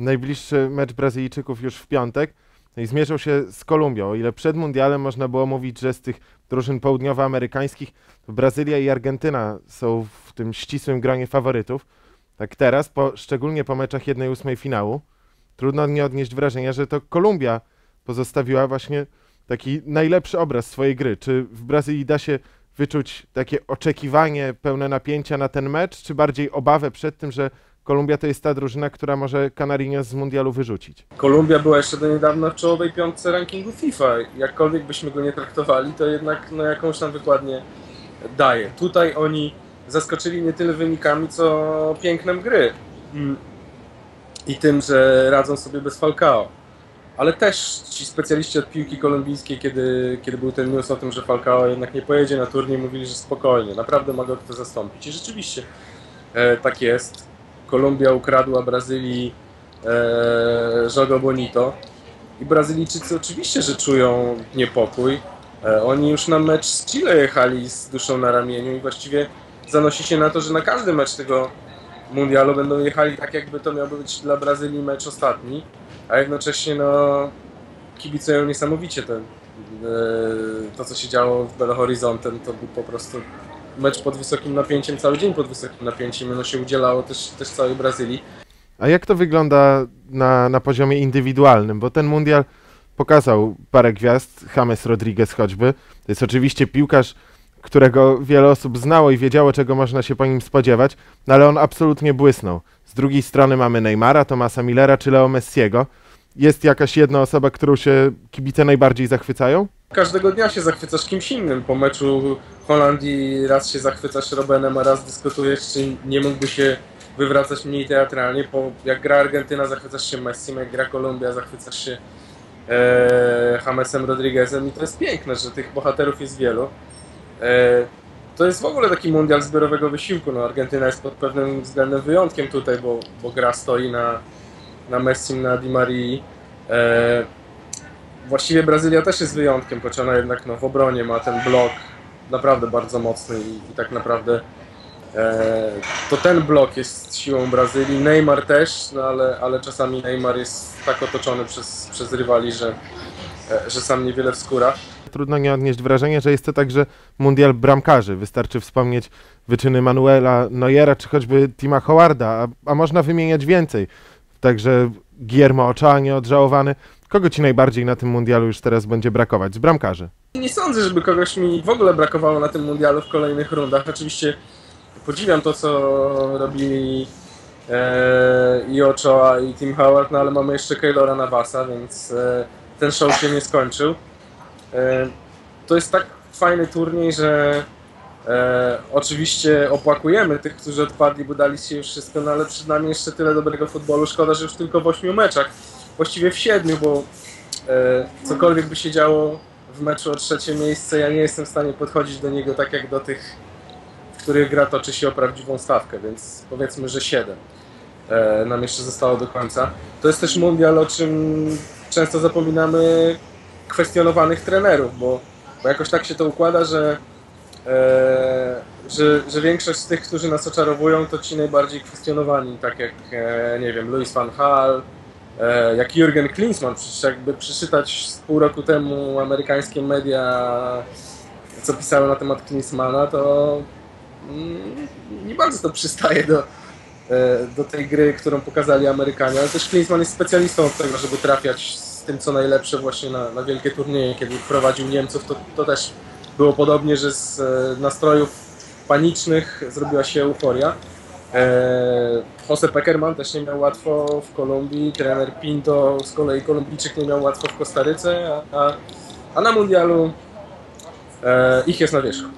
najbliższy mecz Brazylijczyków już w piątek no i zmierzą się z Kolumbią. O ile przed mundialem można było mówić, że z tych drużyn południowoamerykańskich Brazylia i Argentyna są w tym ścisłym gronie faworytów, tak teraz, po, szczególnie po meczach 1-8 finału, trudno nie odnieść wrażenia, że to Kolumbia pozostawiła właśnie taki najlepszy obraz swojej gry. Czy w Brazylii da się wyczuć takie oczekiwanie pełne napięcia na ten mecz, czy bardziej obawę przed tym, że Kolumbia to jest ta drużyna, która może Canarinos z mundialu wyrzucić? Kolumbia była jeszcze do niedawna w czołowej piątce rankingu FIFA. Jakkolwiek byśmy go nie traktowali, to jednak no, jakąś tam wykładnię daje. Tutaj oni zaskoczyli nie tyle wynikami, co pięknem gry. Mm. I tym, że radzą sobie bez Falcao. Ale też ci specjaliści od piłki kolumbijskiej, kiedy, kiedy był ten news o tym, że Falcao jednak nie pojedzie na turniej, mówili, że spokojnie, naprawdę ma go kto zastąpić. I rzeczywiście e, tak jest. Kolumbia ukradła Brazylii e, Jogo Bonito. I Brazylijczycy oczywiście, że czują niepokój. E, oni już na mecz z Chile jechali z duszą na ramieniu i właściwie zanosi się na to, że na każdy mecz tego mundialu będą jechali tak, jakby to miał być dla Brazylii mecz ostatni, a jednocześnie no, kibicują niesamowicie ten, e, to, co się działo w Belo Horizonte. To był po prostu mecz pod wysokim napięciem, cały dzień pod wysokim napięciem. Ono się udzielało też, też całej Brazylii. A jak to wygląda na, na poziomie indywidualnym? Bo ten mundial pokazał parę gwiazd, James Rodriguez choćby. To jest oczywiście piłkarz, którego wiele osób znało i wiedziało, czego można się po nim spodziewać, no ale on absolutnie błysnął. Z drugiej strony mamy Neymara, Tomasa Millera czy Leo Messiego. Jest jakaś jedna osoba, którą się kibice najbardziej zachwycają? Każdego dnia się zachwycasz kimś innym. Po meczu Holandii raz się zachwycasz Robenem, a raz dyskutujesz, czy nie mógłby się wywracać mniej teatralnie. Po, jak gra Argentyna, zachwycasz się Messim, jak gra Kolumbia, zachwycasz się e, Jamesem Rodriguezem i to jest piękne, że tych bohaterów jest wielu. E, to jest w ogóle taki mundial zbiorowego wysiłku. No, Argentyna jest pod pewnym względem wyjątkiem tutaj, bo, bo gra stoi na, na Messim, na Di Marii. E, właściwie Brazylia też jest wyjątkiem, choć ona jednak no, w obronie ma ten blok naprawdę bardzo mocny i, i tak naprawdę e, to ten blok jest siłą Brazylii. Neymar też, no, ale, ale czasami Neymar jest tak otoczony przez, przez rywali, że, e, że sam niewiele wskóra. Trudno nie odnieść wrażenia, że jest to także mundial bramkarzy. Wystarczy wspomnieć wyczyny Manuela Neuera czy choćby Tima Howarda, a, a można wymieniać więcej. Także Guillermo Ochoa nieodżałowany. Kogo ci najbardziej na tym mundialu już teraz będzie brakować? Z bramkarzy. Nie sądzę, żeby kogoś mi w ogóle brakowało na tym mundialu w kolejnych rundach. Oczywiście podziwiam to, co robili e, i Ochoa i Tim Howard, no ale mamy jeszcze Keylora Navasa, więc e, ten show się nie skończył. E, to jest tak fajny turniej, że e, oczywiście opłakujemy tych, którzy odpadli, bo dali się już wszystko, no ale przed nami jeszcze tyle dobrego futbolu. Szkoda, że już tylko w ośmiu meczach, właściwie w siedmiu, bo e, cokolwiek by się działo w meczu o trzecie miejsce, ja nie jestem w stanie podchodzić do niego tak jak do tych, w których gra toczy się o prawdziwą stawkę, więc powiedzmy, że siedem e, nam jeszcze zostało do końca. To jest też mundial, o czym często zapominamy, kwestionowanych trenerów, bo, bo jakoś tak się to układa, że, e, że, że większość z tych, którzy nas oczarowują, to ci najbardziej kwestionowani, tak jak, e, nie wiem, Louis van e, jak Jurgen Klinsmann, przecież jakby przeczytać z pół roku temu amerykańskie media, co pisały na temat Klinsmana, to mm, nie bardzo to przystaje do, e, do tej gry, którą pokazali Amerykanie, ale też Klinsmann jest specjalistą od tego, żeby trafiać z tym, co najlepsze właśnie na, na wielkie turnieje. Kiedy prowadził Niemców, to, to też było podobnie, że z e, nastrojów panicznych zrobiła się euforia. E, Jose Peckerman też nie miał łatwo w Kolumbii, trener Pinto z kolei Kolumbijczyk nie miał łatwo w Kostaryce, a, a, na mundialu e, ich jest na wierzchu.